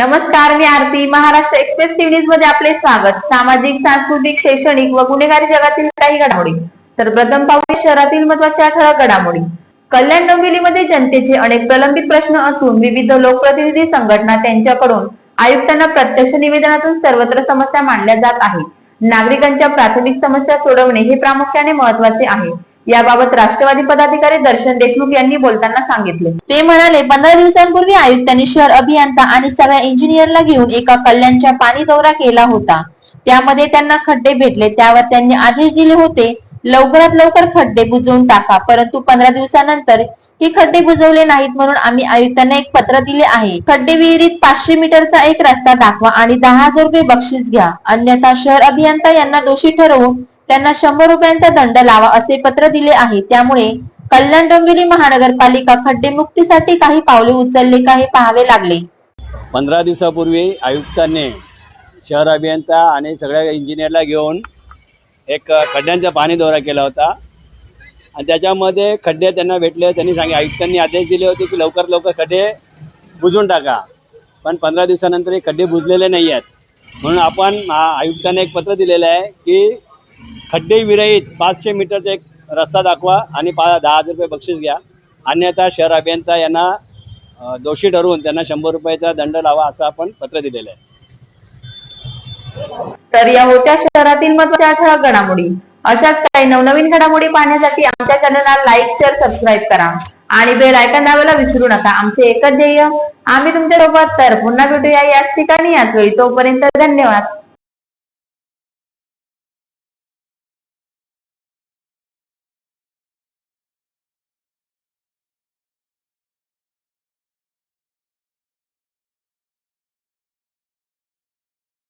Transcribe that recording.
नमस्कार मी Aarti. Maharashtra express TV न्यूजमध्ये आपले स्वागत. सामाजिक सांस्कृतिक शैक्षणिक व गुन्हेगारी जगातील काही घडामोडी. तर प्रथम पाहूया शहरातील महत्त्वाच्या ठळक घडामोडी. कल्याण डोंबिवलीमध्ये जनतेचे अनेक प्रलंबित प्रश्न असून विविध लोकप्रतिनिधी संघटना त्यांच्याकडून आयुक्तांना प्रत्यक्ष निवेदनातून सर्वत्र समस्या मांडल्या जात आहेत. नागरिकांच्या प्राथमिक समस्या सोडवणे हे प्रामुख्याने महत्त्वाचे आहे. याबाबत राष्ट्रवादी पदाधिकारी दर्शन देशमुख यांनी बोलताना सांगितले. ते म्हणाले पंधरा दिवसांपूर्वी आयुक्तांनी शहर अभियंता आणि सगळ्या इंजिनियरला घेऊन एका कल्याणच्या पाणी दौरा केला होता. त्यामध्ये त्यांना खड्डे भेटले. त्यावर त्यांनी आदेश दिले होते लवकरात लवकर खड्डे बुजवून टाका. परंतु पंधरा दिवसानंतर हे खड्डे बुजवले नाहीत म्हणून आम्ही आयुक्तांना एक पत्र दिले आहे. खड्डे विहिरीत पाचशे मीटरचा एक रस्ता दाखवा आणि दहा हजार रुपये बक्षीस घ्या. अन्यथा शहर अभियंता यांना दोषी ठरवून त्यांना शंभर रुपयांचा दंड लावा असे पत्र दिले आहे. त्यामुळे कल्याण डोंबिवली महानगरपालिका खड्डे मुक्तीसाठी काही पावले उचलले का हे पाहावे लागले. पंधरा दिवसापूर्वी आयुक्तांनी शहर अभियंता आणि सगळ्या इंजिनियरला घेऊन एक खड्ड्यांचा पाणी दौरा केला होता. आणि त्याच्यामध्ये खड्डे त्यांना भेटले त्यांनी सांगितले आयुक्तांनी आदेश दिले होते की लवकर लवकर खड्डे बुजून टाका. पण पंधरा दिवसानंतर हे खड्डे बुजलेले नाही आहेत. म्हणून आपण आयुक्तांना एक पत्र दिलेलं आहे की खड्डे विरहित पाचशे मीटरचा एक रस्ता दाखवा आणि पा दहा हजार रुपये बक्षीस घ्या. अन्यथा शहर अभियंता यांना दोषी ठरवून त्यांना शंभर रुपयाचा दंड लावा असं आपण पत्र दिलेलं आहे. तर या होत्या शहरातील महत्त्वाच्या ठळक घडामोडी. अशाच काही नवनवीन घडामोडी पाहण्यासाठी आमच्या चॅनलला लाईक शेअर सबस्क्राईब करा. आणि बेल आयकॉन दाबायला विसरू नका. आमचे एकच ध्येय आम्ही तुमच्यासोबत तर पुन्हा भेटूया याच ठिकाणी. याच वेळी तोपर्यंत धन्यवाद.